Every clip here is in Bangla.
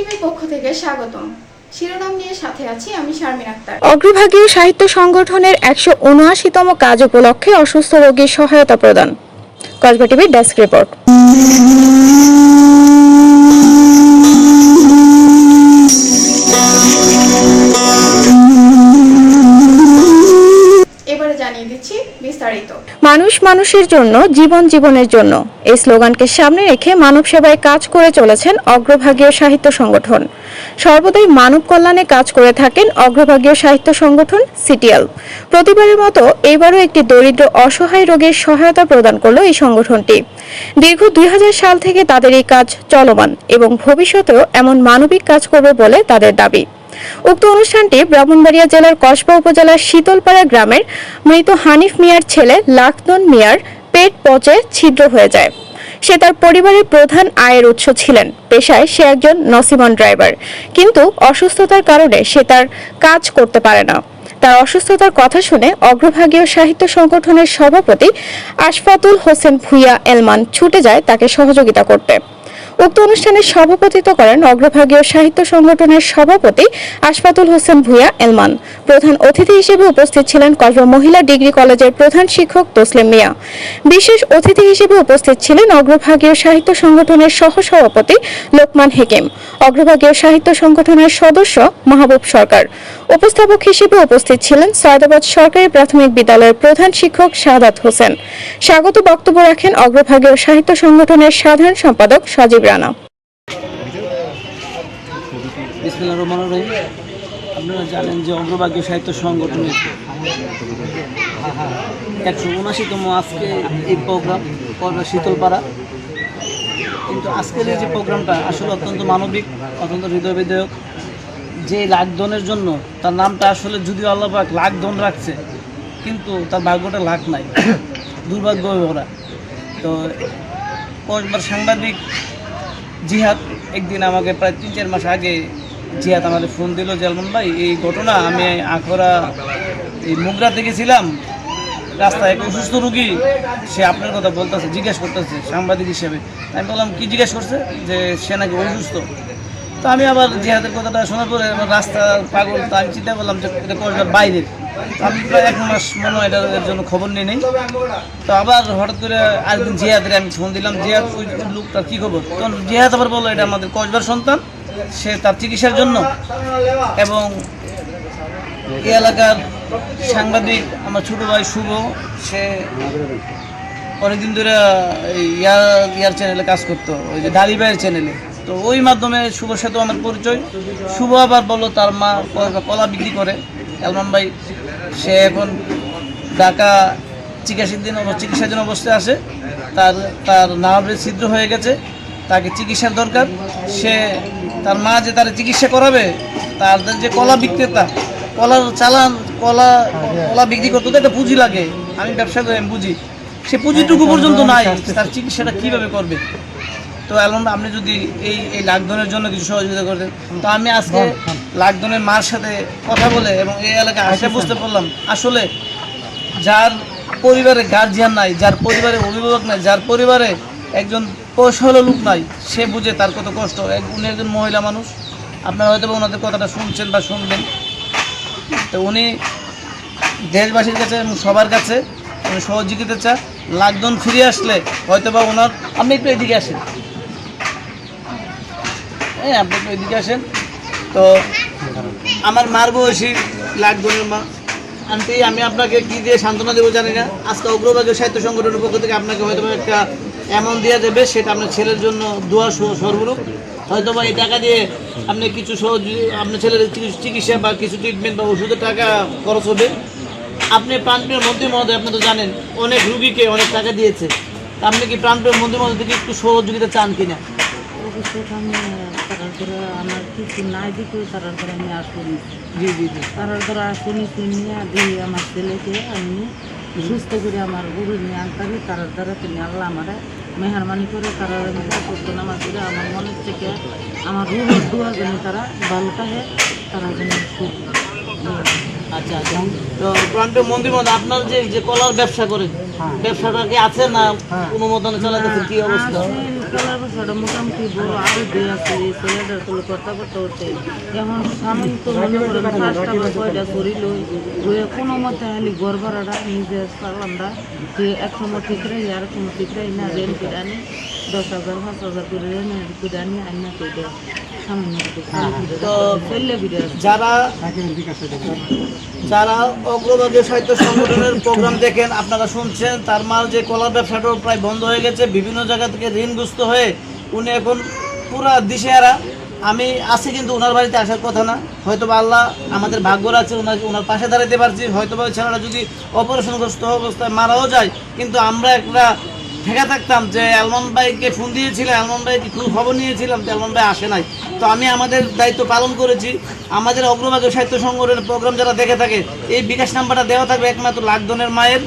টিভির পক্ষ থেকে স্বাগতম। শিরোনাম নিয়ে সাথে আছি আমি শারমিন আক্তার। অগ্রভাগীয় সাহিত্য সংগঠনের একশো উনআশিতম কাজ উপলক্ষে অসুস্থ রোগীর সহায়তা প্রদান। কসবা টিভির ডেস্ক রিপোর্ট। মানুষের জন্য, জীবন জীবনের জন্য। এই স্লোগানকে সামনে রেখে মানব সেবায় কাজ করে চলেছেন অগ্রভাগীয় সাহিত্য সংগঠন। সর্বদাই মানব কল্যাণে কাজ করে থাকেন অগ্রভাগীয় সাহিত্য সংগঠন সিটিএল। প্রতিবারের মতো এবারও একটি দরিদ্র অসহায় রোগের সহায়তা প্রদান করল এই সংগঠনটি। দীর্ঘ দুই হাজার সাল থেকে তাদের এই কাজ চলমান এবং ভবিষ্যতেও এমন মানবিক কাজ করবে বলে তাদের দাবি। উক্ত অনুষ্ঠানটি ব্রাহ্মণবাড়িয়া জেলার কসবা উপজেলার শীতলপাড়া গ্রামের মৃত হানিফ মিয়ার ছেলে লাখদন মিয়ার পেট পচে ছিদ্র হয়ে যায়। সে তার পরিবারের প্রধান আয়ের উৎস ছিলেন। পেশায় সে একজন নসিমন ড্রাইভার। কিন্তু অসুস্থতার কারণে সে তার কাজ করতে পারে না। তার অসুস্থতার কথা শুনে অগ্রভাগীয় সাহিত্য সংগঠনের সভাপতি আশফাতুল হোসেন ভুইয়া এলমান ছুটে যায় তাকে সহযোগিতা করতে। উক্ত অনুষ্ঠানে সভাপতিত্ব করেন অগ্রভাগীয় সাহিত্য সংগঠনের সভাপতি আশফাতুল হোসেন ভুইয়া এলমান। প্রধান অতিথি হিসেবে উপস্থিত ছিলেন কসবা মহিলা ডিগ্রি কলেজের প্রধান শিক্ষক তসলিম মিয়া। বিশেষ অতিথি হিসেবে উপস্থিত ছিলেন অগ্রভাগীয় সাহিত্য সংগঠনের সহসভাপতি লোকমান হেকিম, অগ্রভাগীয় সাহিত্য সংগঠনের সদস্য মাহবুব সরকার। উপস্থাপক হিসেবে উপস্থিত ছিলেন সয়দাবাদ সরকারি প্রাথমিক বিদ্যালয়ের প্রধান শিক্ষক শাহাদাত হোসেন। স্বাগত বক্তব্য রাখেন অগ্রভাগীয় সাহিত্য সংগঠনের সাধারণ সম্পাদক সজীব রহিম। আপনারা জানেন যে অগ্রভাগ্য সাহিত্য সংগঠনের একশো উনাশিতম আজকে এই প্রোগ্রাম করবে শীতলপাড়া। কিন্তু আজকের এই যে প্রোগ্রামটা আসলে অত্যন্ত মানবিক, অত্যন্ত হৃদয় বিধায়ক যে লাকডনের জন্য, তার নামটা আসলে যদিও আল্লাহ পাক লাকডন রাখছে, কিন্তু তার ভাগ্যটা লাখ নাই। দুর্ভাগ্য ওরা তো কয়েকবার সাংবাদিক জিহাদ, একদিন আমাকে প্রায় তিন, চার মাস আগে জিহাদ আমাদের ফোন দিল জলমন ভাই, এই ঘটনা, আমি আখরা এই মুগরাতে গেছিলাম রাস্তায় এক অসুস্থ রুগী, সে আপনার কথা বলতেছে, জিজ্ঞেস করতেছে সাংবাদিক হিসেবে। আমি বললাম, কি জিজ্ঞেস করছে? যে সে নাকি অসুস্থ? তো আমি আবার জিহাদের কথাটা শোনার পরে রাস্তা পাগল, তো আমি চিন্তা করলাম যে এটা কসবার বাইরের। আমি প্রায় এক মাস মনে হয় এটার জন্য খবর নিয়ে নেই। তো আবার হঠাৎ করে আরেকদিন জিহাদের আমি ফোন দিলাম, জিহাদ ওই লোকটার কী খবর? তখন জিহাদ আবার বলল, এটা আমাদের কসবার সন্তান, সে তার চিকিৎসার জন্য। এবং এই এলাকার সাংবাদিক, আমার ছোটো ভাই শুভ, সে অনেকদিন ধরে ইয়ার ইয়ার চ্যানেলে কাজ করতো, ওই যে ডালি ভাইয়ের চ্যানেলে তো ওই মাধ্যমে শুভর সাথেও আমার পরিচয়। শুভ আবার বলল তার মা কলা বিক্রি করে। এলমান ভাই, সে এখন ঢাকা চিকিৎসার দিন জন্য অবস্থায় আসে তার তার নার্ভের ছিদ্র হয়ে গেছে। তাকে চিকিৎসার দরকার। সে তার মা যে তার চিকিৎসা করাবে, তার যে কলা বিক্রেতা, কলার চালান, কলা কলা বিক্রি করতে তো একটা পুঁজি লাগে। আমি ব্যবসা করি বুঝি। সে পুঁজিটুকু পর্যন্ত নাই। তার চিকিৎসাটা কীভাবে করবে? তো এলন আপনি যদি এই এই লাকডাউনের জন্য কিছু সহযোগিতা করতেন তো আমি আজকে লাকডাউনের মার সাথে কথা বলে এবং এই এলাকায় আসে বুঝতে পারলাম আসলে যার পরিবারে গার্জিয়ান নাই যার পরিবারে অভিভাবক নাই যার পরিবারে একজন কৌশল লোক নাই সে বুঝে তার কত কষ্ট। এক- উনি একজন মহিলা মানুষ আপনারা হয়তো ওনাদের কথাটা শুনছেন বা শুনবেন। তো উনি দেশবাসীর কাছে এবং সবার কাছে উনি সহযোগিতা চা লাকডাউন ফিরে আসলে হয়তো বা ওনার আপনি একটু এদিকে আসেন। হ্যাঁ আপনি একটু এদিকে আসেন। তো আমার মার বয়সী লাকডাউনের মা। আন্টি, আমি আপনাকে কি দিয়ে সান্ত্বনা দেবো জানি না। আজকে অগ্রভাগীয় সাহিত্য সংগঠনের পক্ষ থেকে আপনাকে হয়তো একটা অ্যামাউন্ট দেওয়া দেবে, সেটা আপনার ছেলের জন্য দোয়া স- স্বরূপ হয়তো বা এই টাকা দিয়ে আপনি কিছু সহজ আপনার ছেলের চিকিৎসা বা কিছু ট্রিটমেন্ট বা ওষুধের টাকা খরচ হবে। আপনি প্রাণপ্রিয় মন্ত্রী মহোদয়, আপনি তো জানেন, অনেক রুগীকে অনেক টাকা দিয়েছে। তা আপনি কি প্রাণপ্রিয় মন্ত্রী মহোদয় থেকে একটু সহযোগিতা চান কিনা? অবশ্যই আমি তারার করে আমার কিছু নাই দিকে তারার করে আমি আসুনি জি জি জি তারার করে আসুনি নিয়ে দিই আমার ছেলেকে আমি সুস্থ করে আমার গুরু নিয়ে আনতাম তারার দ্বারা তিনি আল্লাহ আমার মেহরবানি করে তারা করতো নামাজ করে আমার মনের থেকে আমার রুহের দোয়া যেন তারা ভালো থাকে তারা যেন সুখ আচ্ছা আচ্ছা প্রান্তীয় মন্দির মধ্যে আপনার যে যে কলার ব্যবসা করেন ব্যবসাটা কি আছে না অনুমোদনে চালাতেছে কি অবস্থা? কলার ব্যবসাটা মোটামুটি বড় আরও দুই আছে এই ছেলেটার তুলে কথা করতে হচ্ছে এখন স্বামী তো মনে করেন পাঁচটা বা ছয়টা করি লই কোনো মতে খালি ঘর ভাড়াটা নিজে চালানটা যে এক সময় ঠিক রাই আর এক সময় ঠিক রাই না রেন্ট করে আনি দশ হাজার পাঁচ হাজার করে রেন্ট করে আনি আনি না করে দেয় সামান্য তো আছে যারা যারা অগ্রভাগীয় সাহিত্য সংগঠনের প্রোগ্রাম দেখেন, আপনারা শুনছেন, তার মাল যে কলার ব্যবসাটাও প্রায় বন্ধ হয়ে গেছে, বিভিন্ন জায়গা থেকে ঋণগ্রস্ত হয়ে উনি এখন পুরা দিশেহারা। আমি আছি কিন্তু ওনার বাড়িতে আসার কথা না। হয়তো বা আল্লাহ আমাদের ভাগ্য আছে ওনার ওনার পাশে দাঁড়াতে পারছি। হয়তো বা ছেলেটা যদি অপারেশনগ্রস্ত অবস্থায় মারাও যায়, কিন্তু আমরা একটা ঠেকা থাকতাম যে আলমান ভাইকে ফোন দিয়েছিলাম আলমান ভাই খুব খবর নিয়েছিলাম যে আলমান ভাই আসে নাই। তো আমি আমাদের দায়িত্ব পালন করেছি। আমাদের অগ্রভাগীয় সাহিত্য সংগঠনের প্রোগ্রাম যারা দেখে থাকে, এই বিকাশ নাম্বারটা দেওয়া থাকবে একমাত্র লাখদনের মায়ের।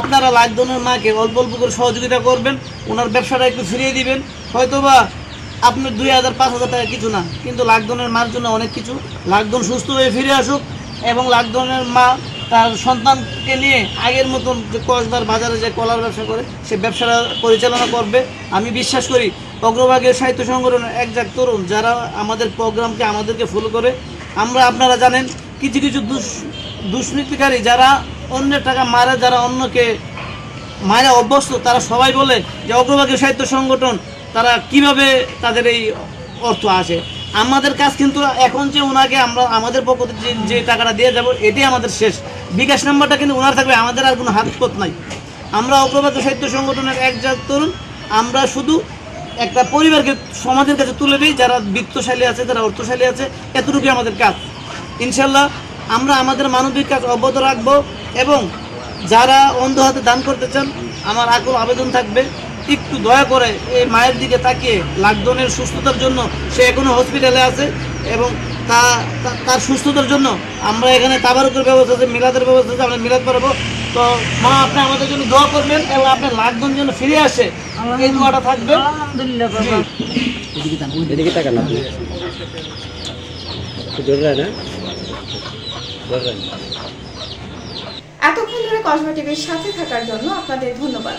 আপনারা লাখদনের মাকে অল্প অল্প করে সহযোগিতা করবেন, ওনার ব্যবসাটা একটু ফিরিয়ে দিবেন। হয়তোবা আপনার দুই হাজার, পাঁচ হাজার টাকা কিছু না, কিন্তু লাখদনের মার জন্য অনেক কিছু। লাখদন সুস্থ হয়ে ফিরে আসুক এবং লাখদনের মা তার সন্তানকে নিয়ে আগের মতন যে কসবার বাজারে যে কলার ব্যবসা করে, সে ব্যবসাটা পরিচালনা করবে। আমি বিশ্বাস করি, অগ্রভাগের সাহিত্য সংগঠনের একজাক তরুণ, যারা আমাদের প্রোগ্রামকে আমাদেরকে ফলো করে। আমরা, আপনারা জানেন, কিছু কিছু দুষ, দুষ্কৃতিকারী যারা অন্যের টাকা মারে, যারা অন্যকে মায়েরা অভ্যস্ত, তারা সবাই বলে যে অগ্রভাগীয় সাহিত্য সংগঠন, তারা কীভাবে তাদের এই অর্থ আসে? আমাদের কাজ কিন্তু এখন যে ওনাকে আমরা আমাদের পক্ষ যে- যে টাকাটা দিয়ে যাব, এটাই আমাদের শেষ। বিকাশ নাম্বারটা কিন্তু ওনার থাকবে, আমাদের আর কোনো হাত পথ নাই। আমরা অগ্রভাগীয় সাহিত্য সংগঠনের এক জাত তরুণ, আমরা শুধু একটা পরিবারকে সমাজের কাছে তুলে দিই, যারা বৃত্তশালী আছে, যারা অর্থশালী আছে, এতটুকুই আমাদের কাজ। ইনশাল্লাহ আমরা আমাদের মানবিক কাজ অব্যাহত রাখব এবং যারা অন্ধ হাতে দান করতে চান, আমার আকুল আবেদন থাকবে। একটু দয়া করে এই মায়ের দিকে তাকিয়ে লাকডাউনের সুস্থতার জন্য সে এখনও হসপিটালে আছে এবং তা তার সুস্থতার জন্য আমরা এখানে তাবারকের ব্যবস্থা আছে মিলাদের ব্যবস্থা আছে আমরা মিলাদ পারব তো মা আপনি আমাদের জন্য দোয়া করবেন এবং আপনার লাকডাউন যেন ফিরে আসে এই দোয়াটা থাকবে। এদিকে তাকান আপনি। না এতক্ষণ ধরে কসবা টিভির সাথে থাকার জন্য আপনাদের ধন্যবাদ।